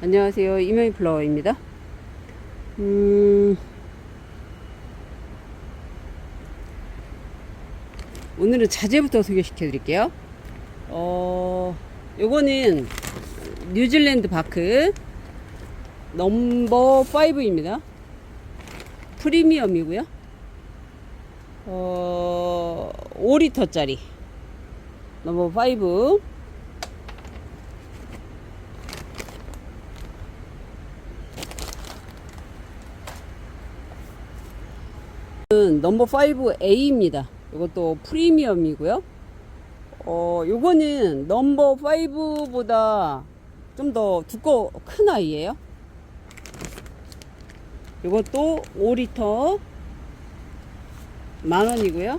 안녕하세요. 이명희 플라워입니다. 음, 오늘은 자재부터 소개시켜 드릴게요. 어, 요거는 뉴질랜드 바크 넘버 5입니다. 프리미엄이고요. 어, 5리터짜리 넘버 5 넘버 5A입니다. 이것도 프리미엄이고요. 어, 요거는 넘버 5보다 좀 더 두꺼워 큰 아이예요. 이것도 5리터 만 원이고요.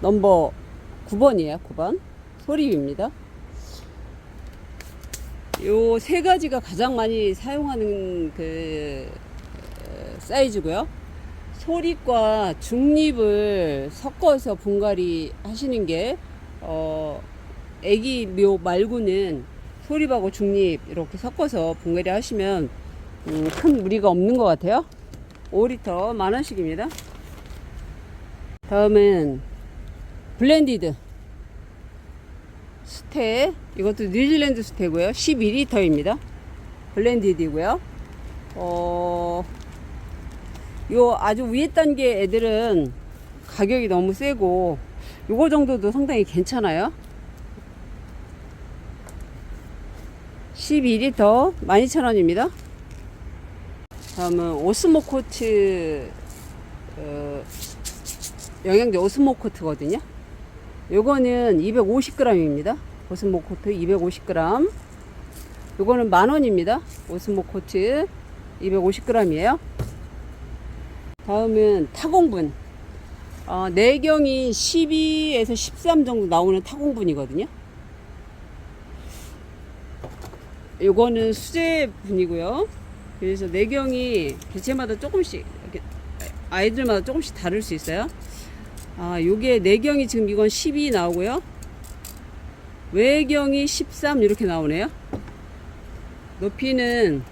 넘버 9번이에요. 9번. 소리입니다. 요 세 가지가 가장 많이 사용하는 그 어, 사이즈고요. 소립과 중립을 섞어서 분갈이 하시는 게 어, 애기 묘 말고는 소립하고 중립 이렇게 섞어서 분갈이 하시면 음, 큰 무리가 없는 것 같아요. 5리터 만 원씩입니다. 다음은 블렌디드 스테 이것도 뉴질랜드 스테고요. 12리터입니다. 블렌디드이고요. 어, 요 아주 위에 단계 애들은 가격이 너무 세고 요거 정도도 상당히 괜찮아요. 12리터 12,000원입니다. 다음은 오스모코트 어, 영양제 오스모코트거든요 요거는 250g입니다. 오스모 코트 250g. 요거는 만 원입니다. 오스모 코트 250g이에요. 다음은 타공분. 어, 내경이 12에서 13 정도 나오는 타공분이거든요. 요거는 수제분이고요. 그래서 내경이 개체마다 조금씩 아이들마다 조금씩 다를 수 있어요. 아, 요게 내경이 지금 이건 12 나오고요. 외경이 13 이렇게 나오네요. 높이는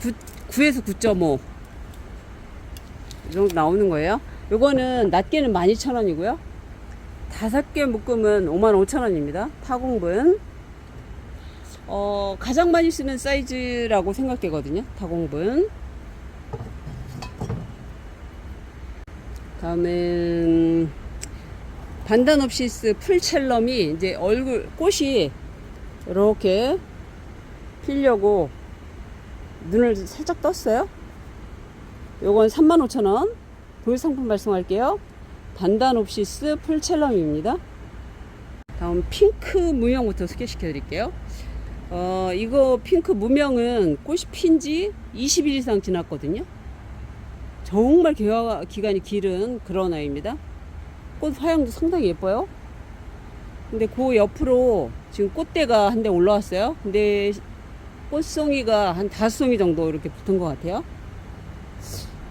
9, 9에서 9.5. 이 정도 나오는 거예요. 요거는 낱개는 12,000원이고요. 다섯 개 묶음은 55,000원입니다. 타공분. 어, 가장 많이 쓰는 사이즈라고 생각되거든요. 타공분. 다음은 반단옵시스 풀첼럼이 이제 얼굴 꽃이 이렇게 피려고 눈을 살짝 떴어요. 요건 35,000원. 도일 상품 발송할게요. 반단옵시스 풀첼럼입니다. 다음 핑크 무명부터 소개시켜 드릴게요. 어, 이거 핑크 무명은 꽃이 핀 지 20일 이상 지났거든요. 정말 개화 기간이 길은 그런 아이입니다. 꽃 화형도 상당히 예뻐요. 근데 그 옆으로 지금 꽃대가 한 대 올라왔어요. 근데 꽃송이가 한 다섯 송이 정도 이렇게 붙은 것 같아요.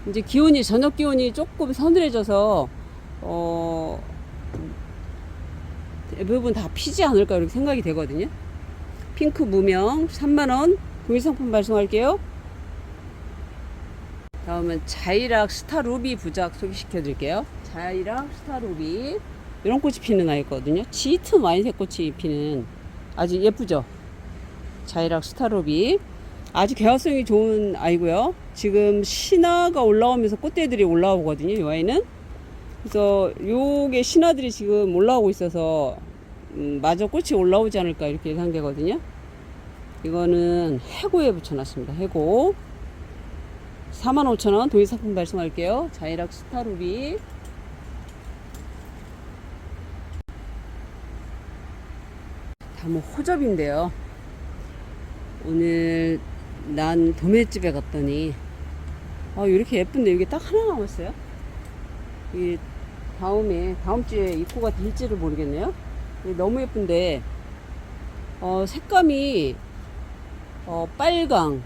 이제 기온이 저녁 기온이 조금 서늘해져서 어 대부분 다 피지 않을까 이렇게 생각이 되거든요. 핑크 무명 3만 원 공유 상품 발송할게요. 다음은 자이락 스타루비 부작 소개시켜 드릴게요. 자이락 스타루비 이런 꽃이 피는 아이거든요. 짙은 와인색 꽃이 피는 아주 예쁘죠. 자이락 스타루비 아주 개화성이 좋은 아이고요. 지금 신화가 올라오면서 꽃대들이 올라오거든요. 이 아이는 그래서 요게 신화들이 지금 올라오고 있어서 음, 마저 꽃이 올라오지 않을까 이렇게 예상되거든요. 이거는 해고에 붙여놨습니다. 해고 45,000원 도일 상품 발송할게요. 자이락 스타루비. 다음은 호접인데요. 오늘 난 도매집에 갔더니 아 이렇게 예쁜데 이게 딱 하나 남았어요. 이 다음에 다음 주에 입고가 될지를 모르겠네요. 너무 예쁜데 어 색감이 어 빨강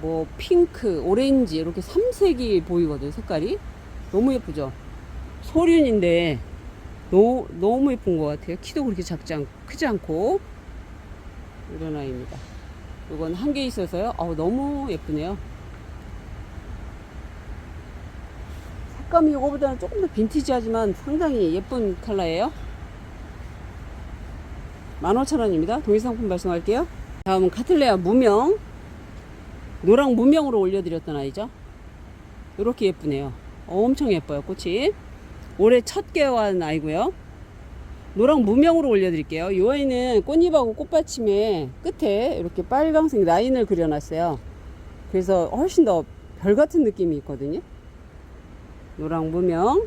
뭐 핑크, 오렌지 이렇게 삼색이 보이거든요. 색깔이 너무 예쁘죠. 소륜인데 너, 너무 예쁜 것 같아요. 키도 그렇게 작지 않고 크지 않고 이런 아이입니다. 이건 한 개 있어서요. 아우 너무 예쁘네요. 색감이 이거보다는 조금 더 빈티지하지만 상당히 예쁜 컬러예요. 15,000원입니다. 동일상품 발송할게요. 다음은 카틀레아 무명. 노랑 무명으로 올려드렸던 아이죠. 이렇게 예쁘네요. 엄청 예뻐요, 꽃이. 올해 첫 개화한 아이고요. 노랑 무명으로 올려드릴게요. 이 아이는 꽃잎하고 꽃받침에 끝에 이렇게 빨강색 라인을 그려놨어요. 그래서 훨씬 더 별 같은 느낌이 있거든요. 노랑 무명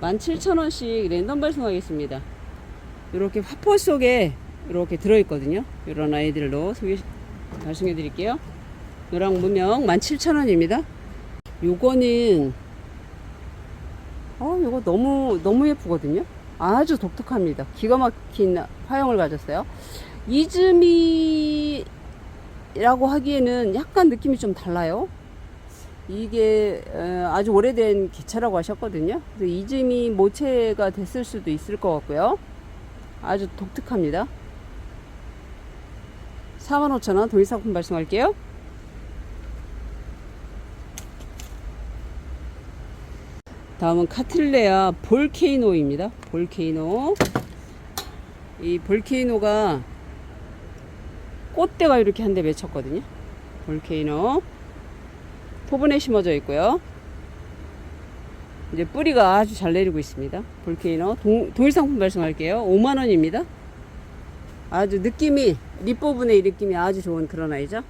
17,000원씩 랜덤 발송하겠습니다. 이렇게 화포 속에 이렇게 들어있거든요. 이런 아이들로 소개 발송해 드릴게요. 노랑 무명 17,000원입니다. 요거는 어, 이거 너무 너무 예쁘거든요. 아주 독특합니다. 기가 막힌 화형을 가졌어요. 이즈미라고 하기에는 약간 느낌이 좀 달라요. 이게 어, 아주 오래된 기차라고 하셨거든요. 그래서 이즈미 모체가 됐을 수도 있을 것 같고요. 아주 독특합니다. 45,000원 동일상품 발송할게요. 다음은 카틀레아 볼케이노입니다. 볼케이노. 이 볼케이노가 꽃대가 이렇게 한 대 맺혔거든요. 볼케이노. 토분에 심어져 있고요. 이제 뿌리가 아주 잘 내리고 있습니다. 볼케이노. 동, 동일 상품 발송할게요. 5만원입니다. 아주 느낌이, 밑부분의 이 느낌이 아주 좋은 그런 아이죠.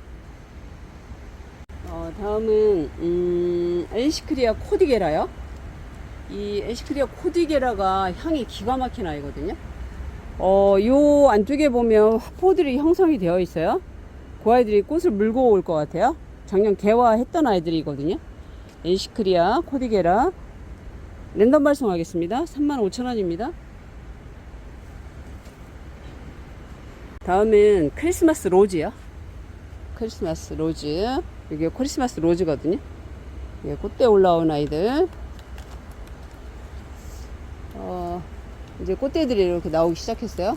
어, 다음은, 음, 엔시크리아 코디게라요. 이 에시크리아 코디게라가 향이 기가 막힌 아이거든요. 어, 요 안쪽에 보면 화포들이 형성이 되어 있어요. 그 아이들이 꽃을 물고 올 것 같아요. 작년 개화했던 아이들이거든요. 에시크리아 코디게라 랜덤 발송하겠습니다. 35,000원입니다. 다음은 크리스마스 로즈요. 크리스마스 로즈. 이게 크리스마스 로즈거든요. 예, 꽃대 올라온 아이들. 어, 이제 꽃대들이 이렇게 나오기 시작했어요.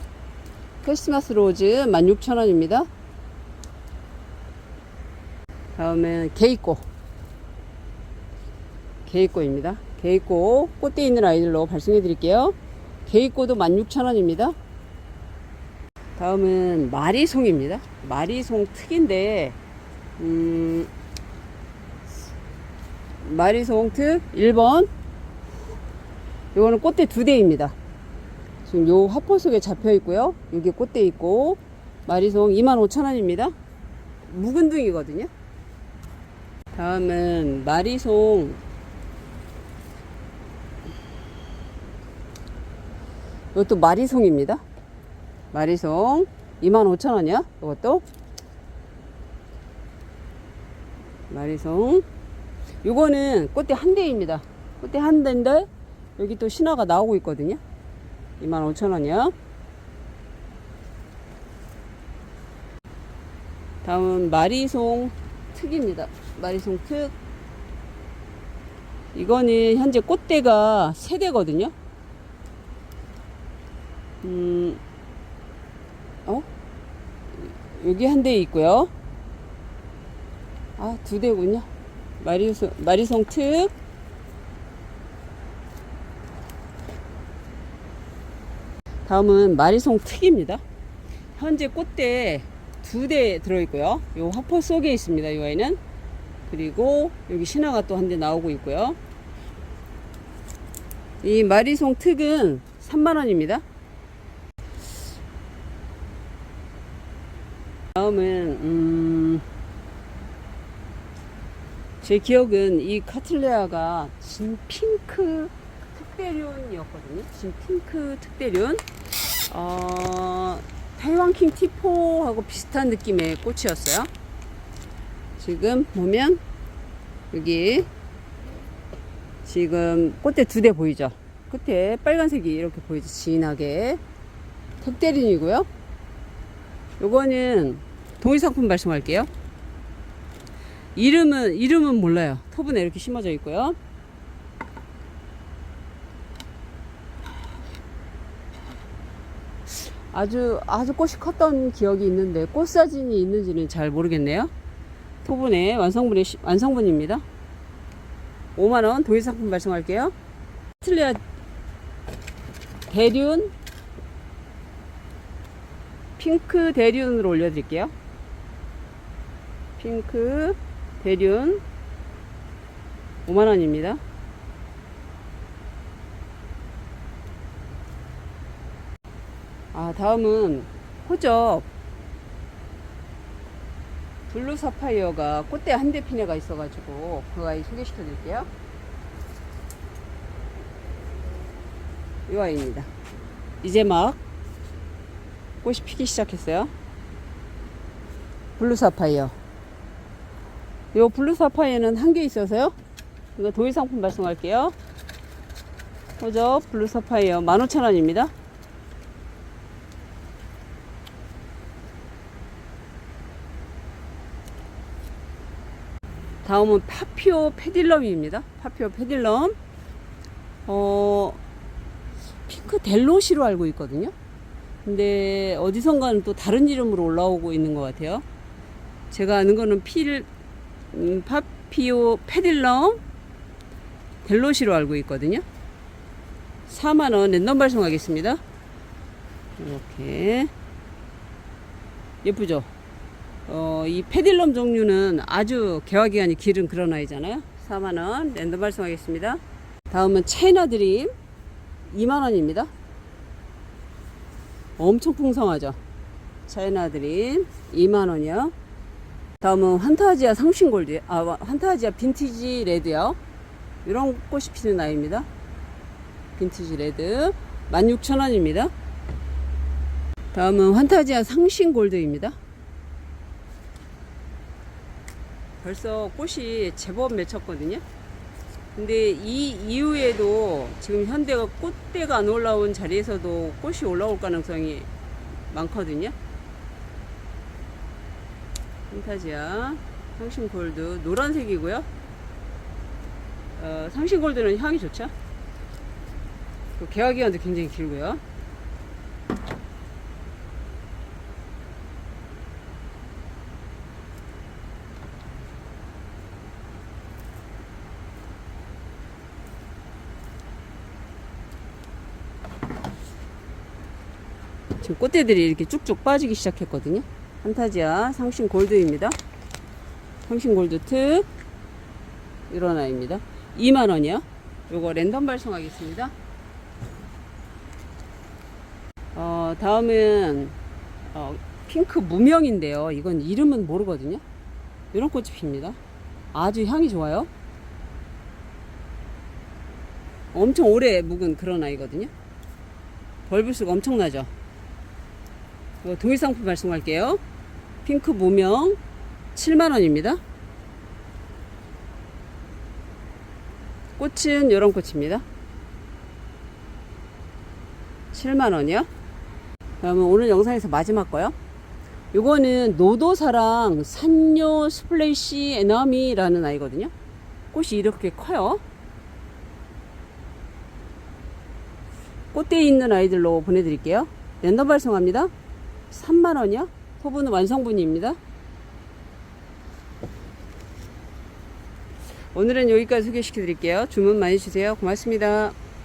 크리스마스 로즈 16,000원입니다. 다음에 게이꼬. 게이꼬입니다. 게이꼬 꽃대 있는 아이들로 발송해 드릴게요. 게이꼬도 16,000원입니다. 다음은 마리송입니다. 마리송 특인데, 음, 마리송 특 1번 요거는 꽃대 두 대입니다. 지금 요 화포 속에 잡혀 있고요. 여기 꽃대 있고 마리송 25,000원입니다. 묵은둥이거든요. 다음은 마리송 이것도 마리송입니다. 마리송 25,000원이야. 이것도 마리송 요거는 꽃대 한 대입니다. 꽃대 한 대인데 여기 또 신화가 나오고 있거든요. 25,000원이요. 다음은 마리송 특입니다. 마리송 특. 이거는 현재 꽃대가 세 대거든요. 음, 어? 여기 한 대 있고요. 아, 두 대군요. 마리송, 마리송 특. 다음은 마리송 특입니다. 현재 꽃대 두 대 들어있고요. 요 화포 속에 있습니다. 이 아이는. 그리고 여기 신화가 또 한 대 나오고 있고요. 이 마리송 특은 3만원입니다. 다음은, 음, 제 기억은 이 카틀레아가 진 핑크 특대륜이었거든요. 진 핑크 특대륜. 어, 타이완 킹 T4하고 비슷한 느낌의 꽃이었어요. 지금 보면 여기 지금 꽃대 두 대 보이죠? 끝에 빨간색이 이렇게 보이죠? 진하게. 특대륜이고요. 요거는 동일 상품 발송할게요. 이름은 이름은 몰라요. 토분에 이렇게 심어져 있고요. 아주 아주 꽃이 컸던 기억이 있는데 꽃 사진이 있는지는 잘 모르겠네요. 토분의 완성분의 시- 완성분입니다. 5만 원 도일 상품 발송할게요. 스틸리아 대륜 핑크 대륜으로 올려드릴게요. 핑크 대륜 5만 원입니다. 아 다음은 호접 블루 사파이어가 꽃대 한대 피네가 있어가지고 그 아이 소개시켜 드릴게요. 이 아이입니다. 이제 막 꽃이 피기 시작했어요. 블루 사파이어. 요 블루 사파이어는 한 개 있어서요. 이거 도일 상품 발송할게요. 호접 블루 사파이어 15,000원입니다. 다음은 파피오 페딜럼입니다. 파피오 페딜럼. 어, 핑크 델로시로 알고 있거든요. 근데 어디선가는 또 다른 이름으로 올라오고 있는 것 같아요. 제가 아는 거는 필, 음, 파피오 페딜럼 델로시로 알고 있거든요. 4만원 랜덤 발송하겠습니다. 이렇게. 예쁘죠? 어, 이 페딜럼 종류는 아주 개화기간이 길은 그런 아이잖아요. 4만원 랜덤 발송하겠습니다. 다음은 차이나 드림 2만원입니다. 엄청 풍성하죠. 차이나 드림 2만원이요. 다음은 환타지아 상신골드, 아, 환타지아 빈티지 레드요. 이런 꽃이 피는 아이입니다. 빈티지 레드 16,000원입니다. 다음은 환타지아 상신 골드입니다. 벌써 꽃이 제법 맺혔거든요. 근데 이 이후에도 지금 현대가 꽃대가 안 올라온 자리에서도 꽃이 올라올 가능성이 많거든요. 판타지아 상신 골드 노란색이고요. 어, 상신 골드는 향이 좋죠. 그 개화 기간도 굉장히 길고요. 지금 꽃대들이 이렇게 쭉쭉 빠지기 시작했거든요. 판타지아 상신 골드입니다. 상신 골드 특 이런 아이입니다. 2만 원이요. 요거 랜덤 발송하겠습니다. 어, 다음은 어, 핑크 무명인데요. 이건 이름은 모르거든요. 이런 꽃이 핍니다. 아주 향이 좋아요. 엄청 오래 묵은 그런 아이거든요. 벌불수가 엄청나죠. 이거 동일 상품 발송할게요. 핑크 무명 7만원입니다. 꽃은 이런 꽃입니다. 7만원이요. 그러면 오늘 영상에서 마지막 거요. 요거는 노도사랑 산요 스플래시 에너미라는 아이거든요. 꽃이 이렇게 커요. 꽃대에 있는 아이들로 보내드릴게요. 랜덤 발송합니다. 3만원이요? 토분은 완성분입니다. 오늘은 여기까지 소개시켜 드릴게요. 주문 많이 주세요. 고맙습니다.